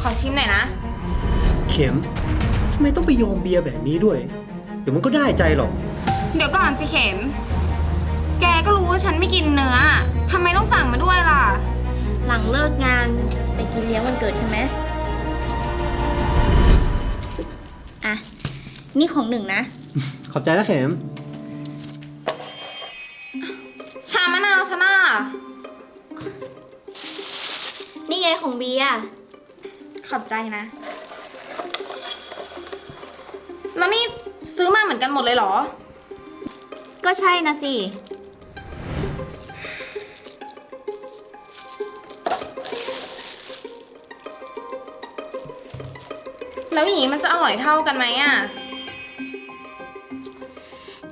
ขอชิมหน่อยนะ เข็มทำไมต้องไปโยมเบียร์แบบนี้ด้วย เดี๋ยวมันก็ได้ใจหรอก เดี๋ยวก่อนสิเข็ม แกก็รู้ว่าฉันไม่กินเนื้อทำไมต้องสั่งมาด้วยล่ะ หลังเลิกงานไปกินเลี้ยงวันเกิดใช่ไหมอะ นี่ของหนึ่งนะ ขอบใจนะเข็ม ชามะนาวชนะ นี่ไงของเบียร์ ขอบใจนะ แล้วนี่ซื้อมาเหมือนกันหมดเลยเหรอ ก็ใช่นะสิ แล้วอย่างนี้มันจะอร่อยเท่ากันไหมอะ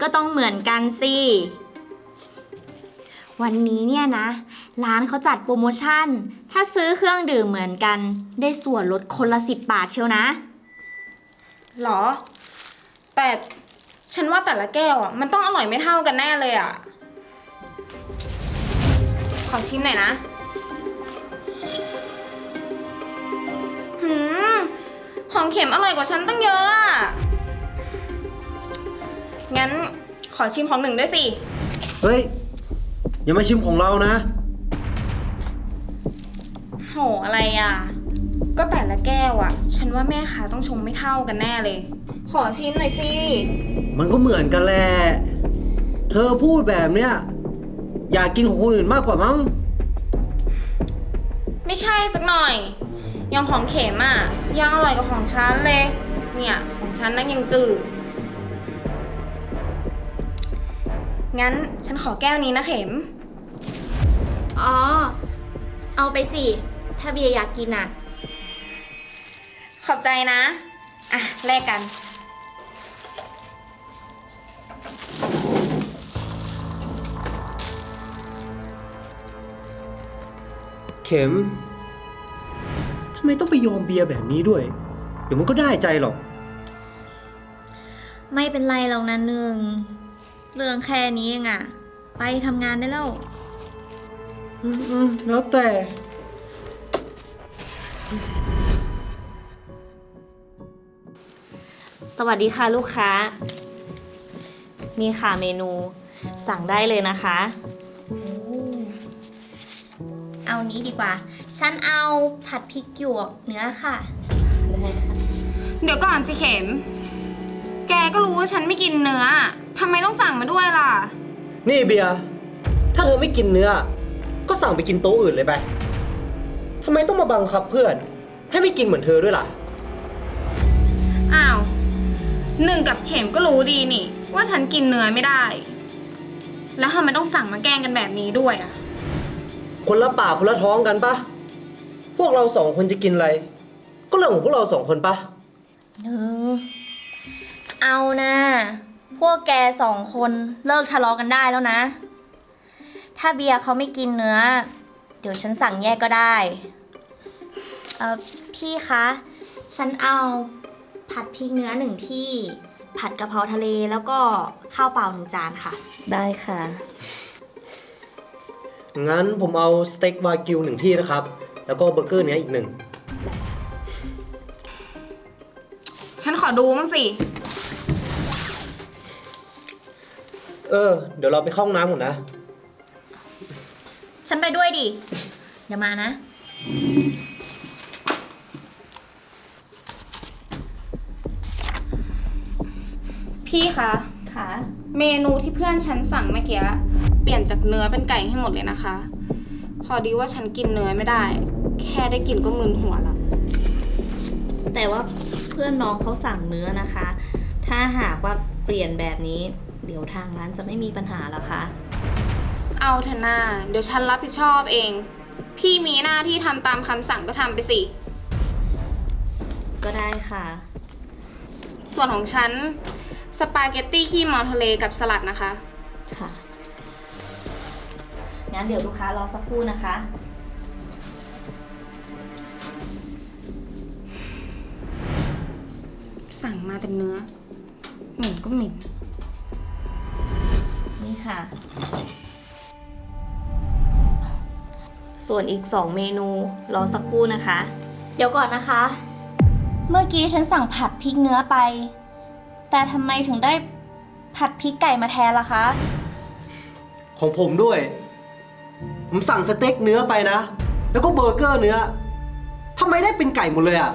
ก็ต้องเหมือนกันสิ วันนี้เนี่ยนะ ร้านเขาจัดโปรโมชั่น ถ้าซื้อเครื่องดื่มเหมือนกัน ได้ส่วนลดคนละสิบบาทเชียวนะ หรอ แต่ฉันว่าแต่ละแก้วอะมันต้องอร่อยไม่เท่ากันแน่เลยอะ ขอชิมหน่อยนะ หืม ของเข็มอร่อยกว่าฉันตั้งเยอะอะ งั้นขอชิมของหนึ่งด้วยสิ เฮ้ย อย่ามาชิมของเรานะโหอะไรอะ ก็แต่ละแก้วอะ ฉันว่าแม่ค้าต้องชงไม่เท่ากันแน่เลย ขอชิมหน่อยสิ มันก็เหมือนกันแหละ เธอพูดแบบเนี้ยอยากกินของคนอื่นมากกว่ามั้ง ไม่ใช่สักหน่อย ยังของเข็มอะ ยังอร่อยกว่าของฉันเลย เนี่ย ของฉันนั่นยังจืด งั้นฉันขอแก้วนี้นะเข็ม อ๋อ เอาไปสิ ถ้าเบียร์อยากกินอะ ขอบใจนะ อะแลกกัน เข็ม ทำไมต้องไปโยมเบียร์แบบนี้ด้วย เดี๋ยวมันก็ได้ใจหรอก ไม่เป็นไรหรอกนะหนึ่ง เรื่องแค่นี้เองอะไปทำงานได้แล้ว อืมอืมแล้วแต่ สวัสดีค่ะลูกค้า นี่ค่ะเมนูสั่งได้เลยนะคะ เอานี้ดีกว่า ฉันเอาผัดพริกหยวกเนื้อค่ะ ได้ค่ะ เดี๋ยวก่อนสิเข็ม แกก็รู้ว่าฉันไม่กินเนื้อ ทำไมต้องสั่งมาด้วยล่ะ นี่เบียร์ ถ้าเธอไม่กินเนื้อ ก็สั่งไปกินโต๊ะอื่นเลยไป ทำไมต้องมาบังคับเพื่อน ให้ไม่กินเหมือนเธอด้วยล่ะ อ้าวหนึ่งกับเข็มก็รู้ดีนี่ ว่าฉันกินเนื้อไม่ได้ แล้วทำไมต้องสั่งมาแกล้งกันแบบนี้ด้วยอะ คนละปากคนละท้องกันปะพวกเราสองคนจะกินอะไร ก็เรื่องของพวกเราสองคนปะหนึ่ง เอานะ พวกแกสองคนเลิกทะเลาะกันได้แล้วนะ ถ้าเบียร์เขาไม่กินเนื้อ เดี๋ยวฉันสั่งแยกก็ได้ เออพี่คะ ฉันเอาผัดพริกเนื้อหนึ่งที่ ผัดกะเพราทะเลแล้วก็ข้าวเปล่าหนึ่งจานค่ะ ได้ค่ะ งั้นผมเอาสเต็กวากิวหนึ่งที่นะครับ แล้วก็เบอร์เกอร์เนี้ยอีกหนึ่ง ฉันขอดูมั้งสิ เออ เดี๋ยวเราไปเข้าห้องน้ำก่อนนะ ฉันไปด้วยดิ อย่ามานะ พี่คะค่ะเมนูที่เพื่อนฉันสั่งเมื่อกี้เปลี่ยนจากเนื้อเป็นไก่ให้หมดเลยนะคะ พอดีว่าฉันกินเนื้อไม่ได้ แค่ได้กลินก็มึนหัวแล้วแต่ว่าเพื่อนน้องเขาสั่งเนื้อนะคะ ถ้าหากว่าเปลี่ยนแบบนี้ เดี๋ยวทางร้านจะไม่มีปัญหาแล้วค่ะเอาเถอะนาเดี๋ยวฉันรับผิดชอบเอง พี่มีหน้าที่ทำตามคำสั่งก็ทำไปสิ ก็ได้ค่ะ ส่วนของฉัน สปาเกตตี้ขี้เมาทะเลกับสลัดนะคะ ค่ะ งั้นเดี๋ยวลูกค้ารอสักครู่นะคะ สั่งมาแต่เนื้อเหม็นก็เหม็นนี่ค่ะ ส่วนอีกสองเมนูรอสักครู่นะคะ เดี๋ยวก่อนนะคะ เมื่อกี้ฉันสั่งผัดพริกเนื้อไป แต่ทำไมถึงได้ผัดพริกไก่มาแทนล่ะคะ ของผมด้วย ผมสั่งสเต็กเนื้อไปนะ แล้วก็เบอร์เกอร์เนื้อทำไมได้เป็นไก่หมดเลยอะ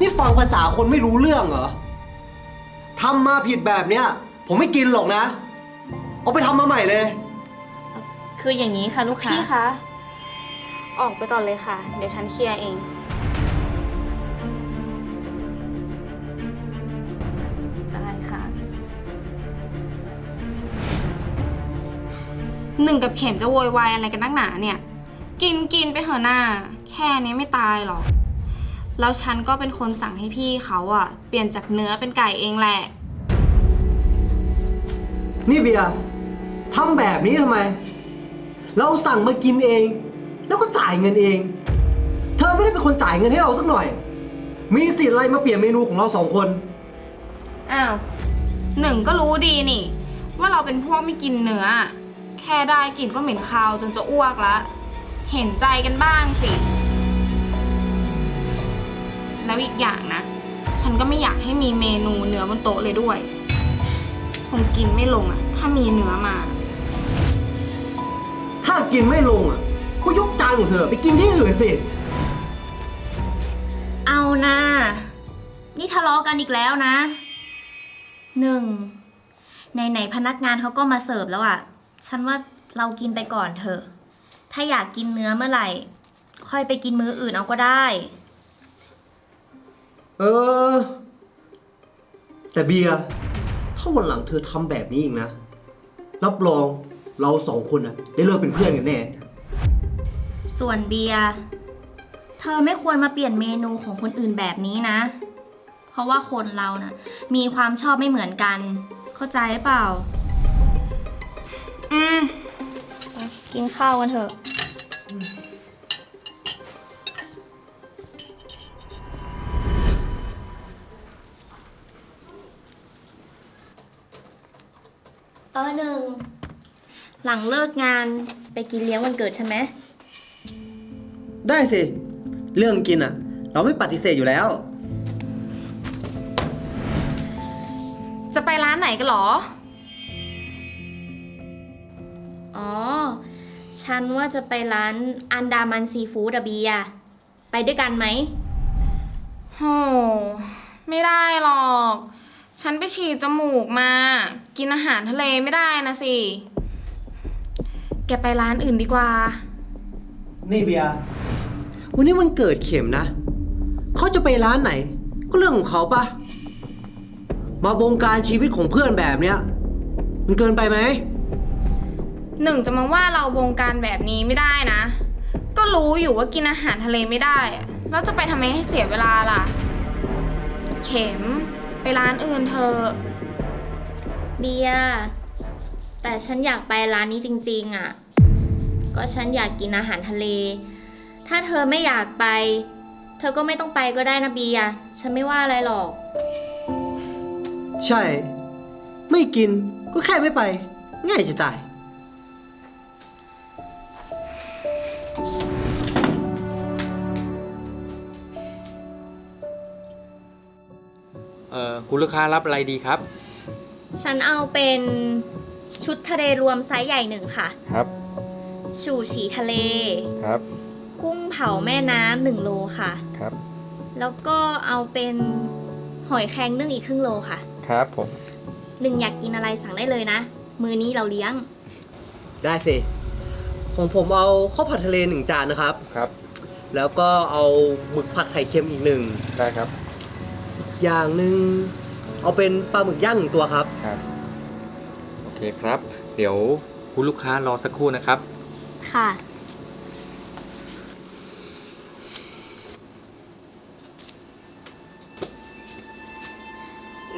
นี่ฟังภาษาคนไม่รู้เรื่องเหรอทำมาผิดแบบเนี้ย ผมไม่กินหรอกนะ เอาไปทำมาใหม่เลย คืออย่างนี้ค่ะลูกค้า พี่คะ ออกไปก่อนเลยค่ะ เดี๋ยวฉันเคลียร์เอง หนึ่งกับเข็มจะโวยวายอะไรกันนักหนาเนี่ย กินกินไปเถอะหน้า แค่นี้ไม่ตายหรอก แล้วฉันก็เป็นคนสั่งให้พี่เขาอะเปลี่ยนจากเนื้อเป็นไก่เองแหละ นี่เบียร์ทำแบบนี้ทำไม เราสั่งมากินเอง แล้วก็จ่ายเงินเอง เธอไม่ได้เป็นคนจ่ายเงินให้เราสักหน่อย มีสิทธิ์อะไรมาเปลี่ยนเมนูของเราสองคน อ้าวหนึ่งก็รู้ดีนี่ ว่าเราเป็นพวกไม่กินเนื้อ แค่ได้กลิ่นก็เหม็นคาวจนจะอ้วกละ เห็นใจกันบ้างสิ แล้วอีกอย่างนะ ฉันก็ไม่อยากให้มีเมนูเนื้อบนโต๊ะเลยด้วย คงกินไม่ลงอะถ้ามีเนื้อมา ถ้ากินไม่ลงอะก็ยกจานของเธอไปกินที่อื่นสิ เอานะนี่ทะเลาะกันอีกแล้วนะหนึ่งไหนๆพนักงานเขาก็มาเสิร์ฟแล้วอะ่ะ ฉันว่าเรากินไปก่อนเถอะ ถ้าอยากกินเนื้อเมื่อไหร่ ค่อยไปกินมื้ออื่นเอาก็ได้ เออ แต่เบียร์ถ้าวันหลังเธอทำแบบนี้อีกนะ รับรองเราสองคนอะได้เลิกเป็นเพื่อนกันแน่ ส่วนเบียร์เธอไม่ควรมาเปลี่ยนเมนูของคนอื่นแบบนี้นะ เพราะว่าคนเรานะ่ะมีความชอบไม่เหมือนกัน เข้าใจเปล่า อืมกินข้าวกันเถอะ เออหนึ่ง หลังเลิกงานไปกินเลี้ยงวันเกิดฉันไหม ได้สิ เรื่องกินอะ เราไม่ปฏิเสธอยู่แล้ว จะไปร้านไหนกันเหรอ อ๋อ ฉันว่าจะไปร้านอันดามันซีฟู้ดอะเบียร์ไปด้วยกันไหม โห ไม่ได้หรอก ฉันไปฉีดจมูกมา กินอาหารทะเลไม่ได้นะสิ แกไปร้านอื่นดีกว่า นี่เบียร์วันนี้วันเกิดเข็มนะ เขาจะไปร้านไหน ก็เรื่องของเขาปะมาบงการชีวิตของเพื่อนแบบเนี้ย มันเกินไปไหม หนึ่งจะมาว่าเราวงการแบบนี้ไม่ได้นะ ก็รู้อยู่ว่ากินอาหารทะเลไม่ได้อะแล้วจะไปทำไมให้เสียเวลาล่ะ เข็มไปร้านอื่นเถอะเบียร์แต่ฉันอยากไปร้านนี้จริง ๆอะ่ะ ก็ฉันอยากกินอาหารทะเล ถ้าเธอไม่อยากไป เธอก็ไม่ต้องไปก็ได้นะเบียร์ฉันไม่ว่าอะไรหรอก ใช่ ไม่กินก็แค่ไม่ไป ง่ายจะตาย คุณลูกค้ารับอะไรดีครับ ฉันเอาเป็นชุดทะเลรวมไซส์ใหญ่หนึ่งค่ะ ครับ ชูชีทะเล ครับ กุ้งเผาแม่น้ำหนึ่งโลค่ะ ครับ แล้วก็เอาเป็นหอยแครงนึ่งอีกครึ่งโลค่ะ ครับผม หนึ่งอยากกินอะไรสั่งได้เลยนะ มือนี้เราเลี้ยง ได้สิ ของผมเอาข้าวผัดทะเลหนึ่งจานนะครับ ครับ แล้วก็เอาหมึกผัดไข่เค็มอีกหนึ่ง ได้ครับ อย่างหนึ่งเอาเป็นปลาหมึกย่างหนึ่งตัวครับ ครับ โอเคครับ เดี๋ยวคุณลูกค้ารอสักครู่นะครับ ค่ะ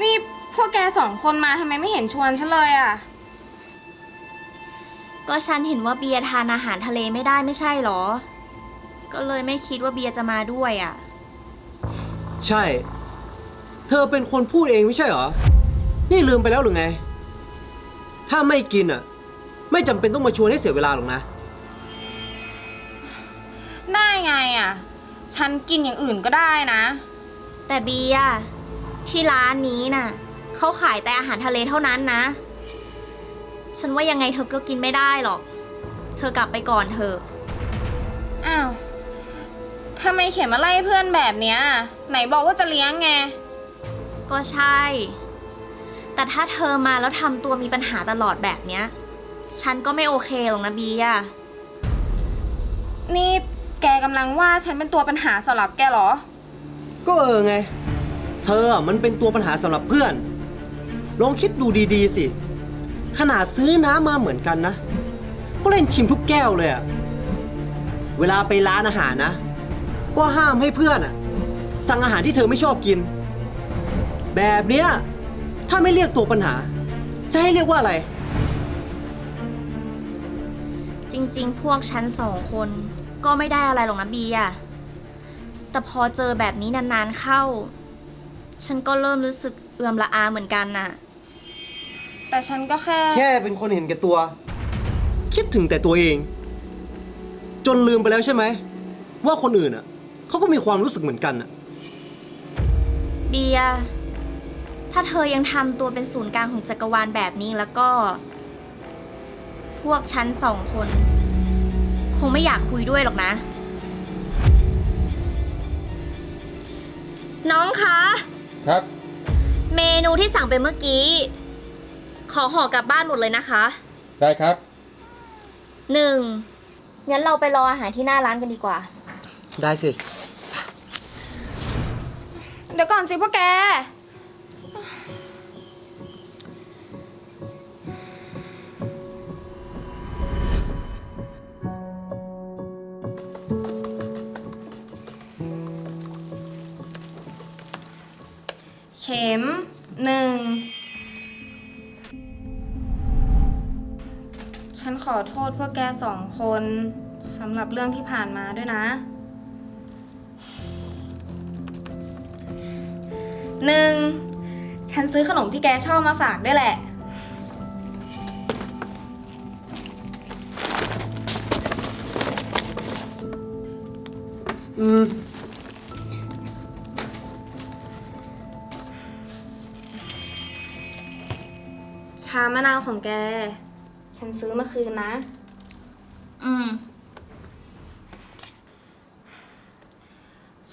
นี่พวกแกสองคนมาทำไมไม่เห็นชวนฉันเลยอะก็ฉันเห็นว่าเบียร์ทานอาหารทะเลไม่ได้ไม่ใช่หรอ ก็เลยไม่คิดว่าเบียร์จะมาด้วยอะ ใช่ เธอเป็นคนพูดเองไม่ใช่เหรอ นี่ลืมไปแล้วหรือไง ถ้าไม่กินอะ ไม่จำเป็นต้องมาชวนให้เสียเวลาหรอกนะ ได้ไงอะฉันกินอย่างอื่นก็ได้นะ แต่เบียร์ที่ร้านนี้น่ะเขาขายแต่อาหารทะเลเท่านั้นนะ ฉันว่ายังไงเธอก็กินไม่ได้หรอก เธอกลับไปก่อนเถอะ อ้าวทำไมเข็มมาไล่เพื่อนแบบเนี้ย ไหนบอกว่าจะเลี้ยงไง ก็ใช่ แต่ถ้าเธอมาแล้วทำตัวมีปัญหาตลอดแบบเนี้ย ฉันก็ไม่โอเคหรอกนะเบียร์นี่แกกำลังว่าฉันเป็นตัวปัญหาสำหรับแกเหรอ ก็เออไง เธออะมันเป็นตัวปัญหาสำหรับเพื่อน ลองคิดดูดีๆสิ ขนาดซื้อน้ำมาเหมือนกันนะ ก็เล่นชิมทุกแก้วเลยอะเวลาไปร้านอาหารนะ ก็ห้ามให้เพื่อนอะสั่งอาหารที่เธอไม่ชอบกิน แบบเนี้ยถ้าไม่เรียกตัวปัญหา จะให้เรียกว่าอะไร จริงๆ พวกฉันสองคนก็ไม่ได้อะไรหรอกนะเบียร์แต่พอเจอแบบนี้นานๆเข้า ฉันก็เริ่มรู้สึกเอื่อมละอาเหมือนกันน่ะ แต่ฉันก็แค่ แค่เป็นคนเห็นแก่ตัว คิดถึงแต่ตัวเอง จนลืมไปแล้วใช่ไหม ว่าคนอื่นอะเขาก็มีความรู้สึกเหมือนกันอะ เบียร์ ถ้าเธอยังทำตัวเป็นศูนย์กลางของจักรวาลแบบนี้แล้วก็ พวกฉันสองคน คงไม่อยากคุยด้วยหรอกนะ น้องคะ ครับ เมนูที่สั่งไปเมื่อกี้ ขอห่อกลับบ้านหมดเลยนะคะได้ครับหนึ่งงั้นเราไปรออาหารที่หน้าร้านกันดีกว่า ได้สิ เดี๋ยวก่อนสิพวกแก ข็มหนึ่งฉันขอโทษพวกแกสองคนสำหรับเรื่องที่ผ่านมาด้วยนะหนึ่งฉันซื้อขนมที่แกชอบมาฝากด้วยแหละ นาวของแก ฉันซื้อมาคืนนะ อืม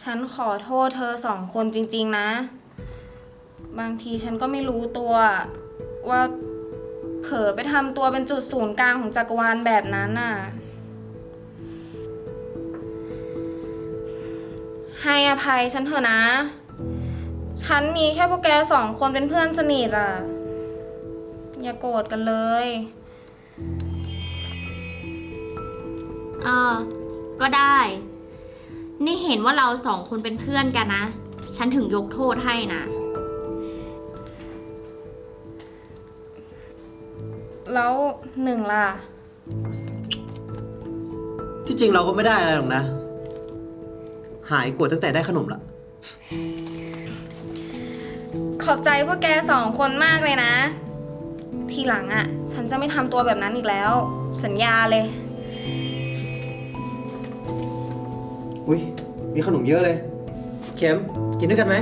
ฉันขอโทษเธอสองคนจริง ๆ นะ บางทีฉันก็ไม่รู้ตัวว่าเผลอไปทำตัวเป็นจุดศูนย์กลางของจักรวาลแบบนั้นน่ะ ให้อภัยฉันเถอะนะ ฉันมีแค่พวกแกสองคนเป็นเพื่อนสนิทอะ อย่าโกรธกันเลยเออก็ได้ นี่เห็นว่าเราสองคนเป็นเพื่อนกันนะ ฉันถึงยกโทษให้นะ แล้วหนึ่งล่ะ ที่จริงเราก็ไม่ได้อะไรหรอกนะ หายกดตั้งแต่ได้ขนมละ ขอบใจพวกแกสองคนมากเลยนะ ทีหลังอะ่ะ ฉันจะไม่ทำตัวแบบนั้นอีกแล้ว สัญญาเลย อุ้ยมีขนมเยอะเลย เข็มกินด้วยกันไหม